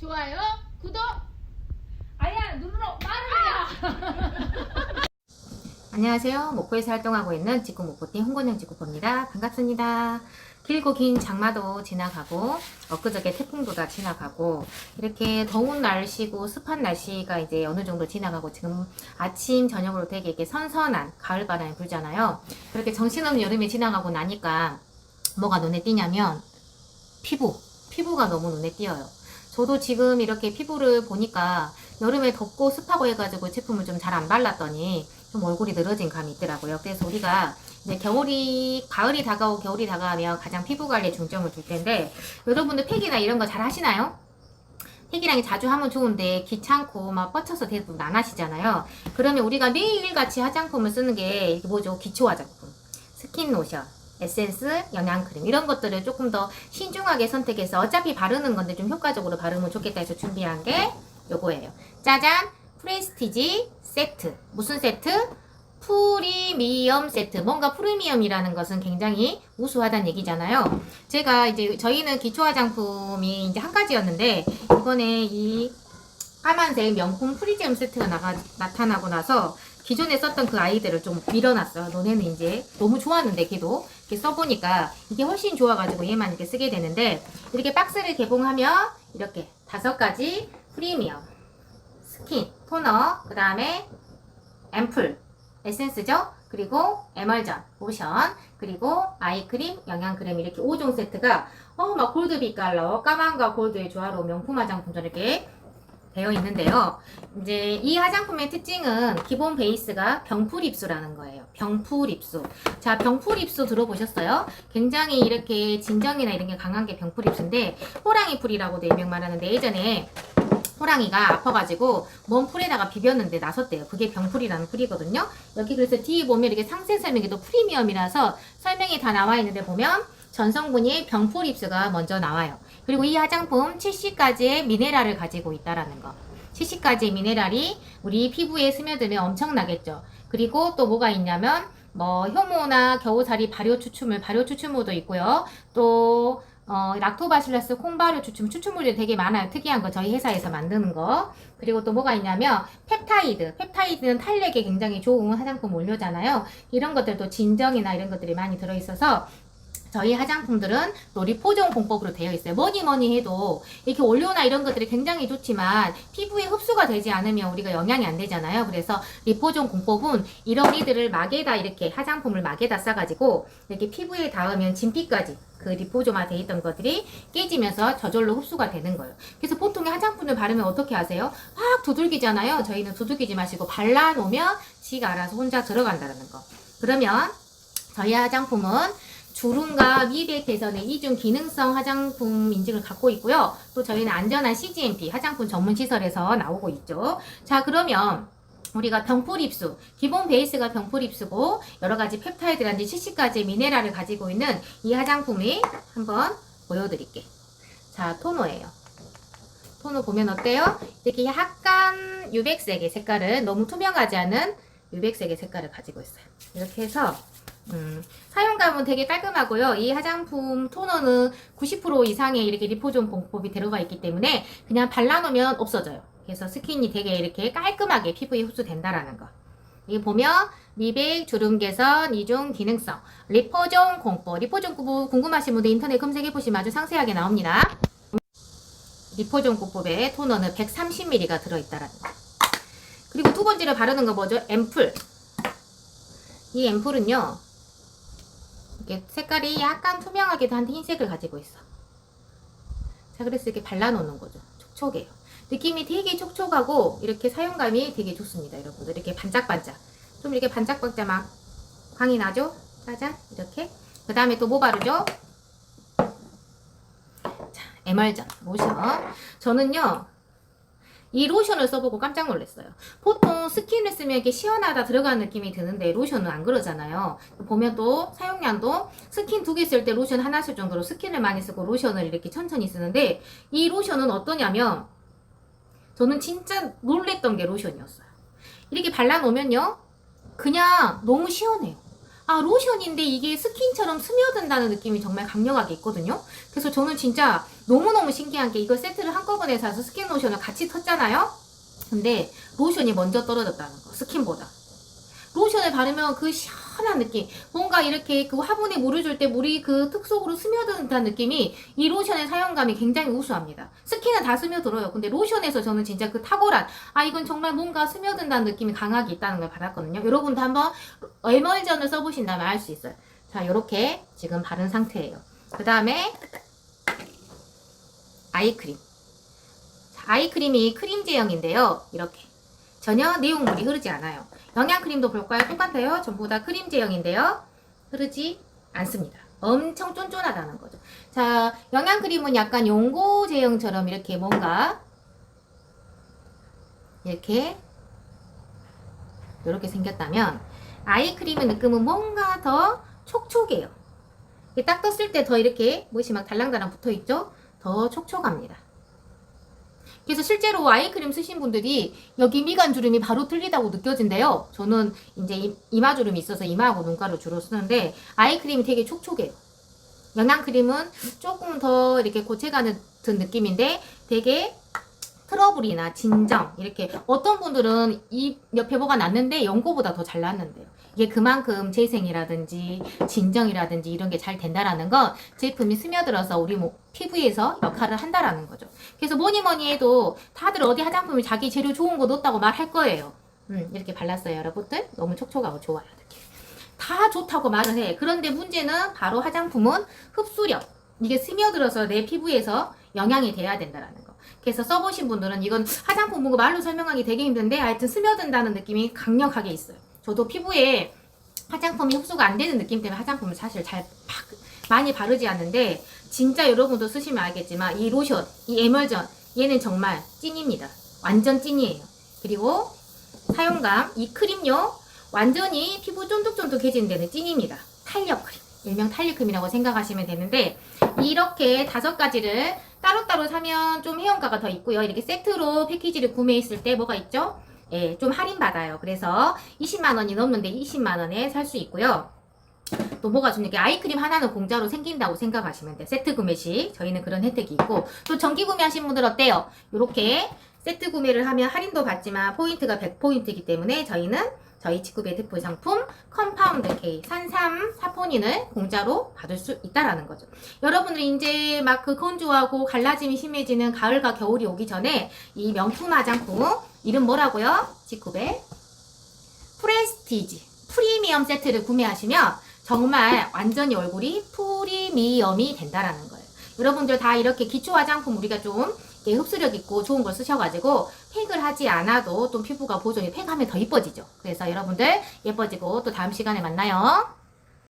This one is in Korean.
좋아요, 구독. 아야 눌러 해야. 안녕하세요. 목포에서 활동하고 있는 직구 목포팀 홍건영 직구포입니다. 반갑습니다. 길고 긴 장마도 지나가고 엊그저께 태풍도 다 지나가고 이렇게 더운 날씨고 습한 날씨가 이제 어느 정도 지나가고 지금 아침 저녁으로 되게 이렇게 선선한 가을 바람이 불잖아요. 그렇게 정신없는 여름이 지나가고 나니까 뭐가 눈에 띄냐면 피부 피부가 너무 눈에 띄어요. 저도 지금 이렇게 피부를 보니까 여름에 덥고 습하고 해가지고 제품을 좀 잘 안 발랐더니 좀 얼굴이 늘어진 감이 있더라고요. 그래서 우리가 이제 겨울이 가을이 다가오고 겨울이 다가오면 가장 피부 관리에 중점을 둘 텐데 여러분들 팩이나 이런 거 잘 하시나요? 팩이랑 자주 하면 좋은데 귀찮고 막 뻗쳐서 대부분 안 하시잖아요. 그러면 우리가 매일같이 화장품을 쓰는 게 뭐죠? 기초 화장품, 스킨 로션, 에센스, 영양크림 이런 것들을 조금 더 신중하게 선택해서 어차피 바르는 건데 좀 효과적으로 바르면 좋겠다 해서 준비한 게 요거예요. 짜잔! 프레스티지 세트. 무슨 세트? 프리미엄 세트. 뭔가 프리미엄이라는 것은 굉장히 우수하다는 얘기잖아요. 제가 이제 저희는 기초 화장품이 이제 한 가지였는데 이번에 이 까만색 명품 프리미엄 세트가 나가, 나타나고 나서 기존에 썼던 그 아이들을 좀 밀어놨어요. 너네는 이제 너무 좋았는데 걔도 이렇게 써보니까 이게 훨씬 좋아가지고 얘만 이렇게 쓰게 되는데 이렇게 박스를 개봉하면 이렇게 다섯 가지 프리미엄 스킨 토너 그 다음에 앰플 에센스죠 그리고 에멀전 로션 그리고 아이크림 영양크림 이렇게 5종 세트가 어 막 골드 빛 깔러 까만과 골드의 조화로운 명품 화장품처럼 이렇게 되어 있는데요. 이제 이 화장품의 특징은 기본 베이스가 병풀 입수라는 거예요. 병풀 입수. 자, 병풀 입수 들어보셨어요? 굉장히 이렇게 진정이나 이런 게 강한 게 병풀 입수인데 호랑이 풀이라고도 일명 말하는데 예전에 호랑이가 아파가지고 먼 풀에다가 비볐는데 나섰대요. 그게 병풀이라는 풀이거든요. 여기 그래서 뒤에 보면 이렇게 상세 설명에도 프리미엄이라서 설명이 다 나와 있는데 보면 전성분이 병풀 입수가 먼저 나와요. 그리고 이 화장품 70가지의 미네랄을 가지고 있다라는 거. 70가지의 미네랄이 우리 피부에 스며들면 엄청나겠죠. 그리고 또 뭐가 있냐면 뭐 효모나 겨우살이 발효 추출물, 발효 추출물도 있고요. 또 어, 락토바실러스 콩발효 추출물, 추출물이 되게 많아요. 특이한 거 저희 회사에서 만드는 거. 그리고 또 뭐가 있냐면 펩타이드. 펩타이드는 탄력에 굉장히 좋은 화장품 원료잖아요. 이런 것들도 진정이나 이런 것들이 많이 들어 있어서 저희 화장품들은 또 리포종 공법으로 되어 있어요. 뭐니 뭐니 해도 이렇게 원료나 이런 것들이 굉장히 좋지만 피부에 흡수가 되지 않으면 우리가 영향이 안 되잖아요. 그래서 리포종 공법은 이런 이들을 막에다 이렇게 화장품을 막에다 싸가지고 이렇게 피부에 닿으면 진피까지 그 리포조마 돼 있던 것들이 깨지면서 저절로 흡수가 되는 거예요. 그래서 보통의 화장품을 바르면 어떻게 하세요? 확 두들기잖아요. 저희는 두들기지 마시고 발라놓으면 지가 알아서 혼자 들어간다는 거. 그러면 저희 화장품은 주름과 미백 개선의 이중 기능성 화장품 인증을 갖고 있고요. 또 저희는 안전한 CGMP 화장품 전문 시설에서 나오고 있죠. 자, 그러면 우리가 병풀 입수, 기본 베이스가 병풀 입수고 여러 가지 펩타이드라든지 70가지의 미네랄을 가지고 있는 이 화장품이 한번 보여드릴게. 자, 토너예요. 토너 보면 어때요? 이렇게 약간 유백색의 색깔을 너무 투명하지 않은 유백색의 색깔을 가지고 있어요. 이렇게 해서 음, 사용감은 되게 깔끔하고요. 이 화장품 토너는 90% 이상의 이렇게 리포존 공법이 들어가 있기 때문에 그냥 발라놓으면 없어져요. 그래서 스킨이 되게 이렇게 깔끔하게 피부에 흡수된다라는 거. 여기 보면 미백, 주름 개선, 이중 기능성, 리포존 공법. 리포존 공법 궁금하신 분들 인터넷 검색해 보시면 아주 상세하게 나옵니다. 리포존 공법에 토너는 130ml가 들어있다라는 거. 그리고 두 번째로 바르는 거 뭐죠? 앰플. 이 앰플은요. 색깔이 약간 투명하게도 한데 흰색을 가지고 있어. 자, 그래서 이렇게 발라놓는 거죠. 촉촉해요. 느낌이 되게 촉촉하고 이렇게 사용감이 되게 좋습니다, 여러분들. 이렇게 반짝반짝. 좀 이렇게 반짝반짝 막 광이 나죠? 짜잔, 이렇게. 그 다음에 또 뭐 바르죠? 자, 에멀전, 로션. 저는요, 이 로션을 써보고 깜짝 놀랐어요. 보통 스킨을 쓰면 이렇게 시원하다 들어가는 느낌이 드는데 로션은 안 그러잖아요. 보면 또 사용량도 스킨 두 개 쓸 때 로션 하나 쓸 정도로 스킨을 많이 쓰고 로션을 이렇게 천천히 쓰는데 이 로션은 어떠냐면 저는 진짜 놀랬던 게 로션이었어요. 이렇게 발라놓으면요. 그냥 너무 시원해요. 아, 로션인데 이게 스킨처럼 스며든다는 느낌이 정말 강력하게 있거든요. 그래서 저는 진짜 너무너무 신기한 게 이거 세트를 한꺼번에 사서 스킨 로션을 같이 텄잖아요? 근데 로션이 먼저 떨어졌다는 거, 스킨보다. 로션을 바르면 그 시원한 느낌, 뭔가 이렇게 그 화분에 물을 줄 때 물이 그 특 속으로 스며든다는 느낌이 이 로션의 사용감이 굉장히 우수합니다. 스킨은 다 스며들어요. 근데 로션에서 저는 진짜 그 탁월한, 아, 이건 정말 뭔가 스며든다는 느낌이 강하게 있다는 걸 받았거든요. 여러분도 한번 에멀전을 써보신다면 알 수 있어요. 자, 요렇게 지금 바른 상태예요. 그 다음에 아이크림. 자, 아이크림이 크림 제형인데요. 이렇게. 전혀 내용물이 흐르지 않아요. 영양크림도 볼까요? 똑같아요. 전부 다 크림 제형인데요. 흐르지 않습니다. 엄청 쫀쫀하다는 거죠. 자, 영양크림은 약간 용고 제형처럼 이렇게 뭔가 이렇게 이렇게 생겼다면 아이크림의 느낌은 뭔가 더 촉촉해요. 딱 떴을 때 더 이렇게 무엇이 막 달랑달랑 붙어 있죠? 더 촉촉합니다. 그래서 실제로 아이크림 쓰신 분들이 여기 미간 주름이 바로 틀리다고 느껴진대요. 저는 이제 이- 이마 주름이 있어서 이마하고 눈가를 주로 쓰는데 아이크림이 되게 촉촉해요. 영양크림은 조금 더 이렇게 고체감 같은 느낌인데 되게 트러블이나 진정 이렇게 어떤 분들은 이 옆에 뭐가 났는데 연고보다 더 잘 났는데요. 이게 그만큼 재생이라든지 진정이라든지 이런 게 잘 된다라는 건 제품이 스며들어서 우리 뭐 피부에서 역할을 한다라는 거죠. 그래서 뭐니 뭐니 해도 다들 어디 화장품이 자기 재료 좋은 거 넣었다고 말할 거예요. 음, 이렇게 발랐어요, 여러분들. 너무 촉촉하고 좋아요. 이렇게. 다 좋다고 말을 해. 그런데 문제는 바로 화장품은 흡수력. 이게 스며들어서 내 피부에서 영향이 돼야 된다라는 거. 그래서 써보신 분들은 이건 화장품 보고 말로 설명하기 되게 힘든데 하여튼 스며든다는 느낌이 강력하게 있어요. 저도 피부에 화장품이 흡수가 안 되는 느낌 때문에 화장품을 사실 잘막 많이 바르지 않는데 진짜 여러분도 쓰시면 알겠지만 이 로션, 이 에멀전 얘는 정말 찐입니다. 완전 찐이에요. 그리고 사용감 이 크림요 완전히 피부 쫀득쫀득해지는 데는 찐입니다. 탄력 크림. 일명 탄력 크림이라고 생각하시면 되는데 이렇게 다섯 가지를 따로따로 사면 좀 회원가가 더 있고요. 이렇게 세트로 패키지를 구매했을 때 뭐가 있죠? 예, 좀 할인 받아요. 그래서 20만 원이 넘는데 20만 원에 살 수 있고요. 또 뭐가 좋은 게 아이크림 하나는 공짜로 생긴다고 생각하시면 돼요. 세트 구매 시 저희는 그런 혜택이 있고 또 정기 구매하신 분들 어때요? 이렇게 세트 구매를 하면 할인도 받지만 포인트가 100포인트이기 때문에 저희는 저희 직구배 대표 상품 컴파운드 K 산삼 사포닌을 공짜로 받을 수 있다라는 거죠. 여러분들이 이제 막 그 건조하고 갈라짐이 심해지는 가을과 겨울이 오기 전에 이 명품 화장품 이름 뭐라고요? 직구배 프레스티지 프리미엄 세트를 구매하시면 정말 완전히 얼굴이 프리미엄이 된다라는 거예요. 여러분들 다 이렇게 기초 화장품 우리가 좀 이렇게 흡수력 있고 좋은 걸 쓰셔가지고 팩을 하지 않아도 또 피부가 보존이 팩하면 더 이뻐지죠. 그래서 여러분들 예뻐지고 또 다음 시간에 만나요.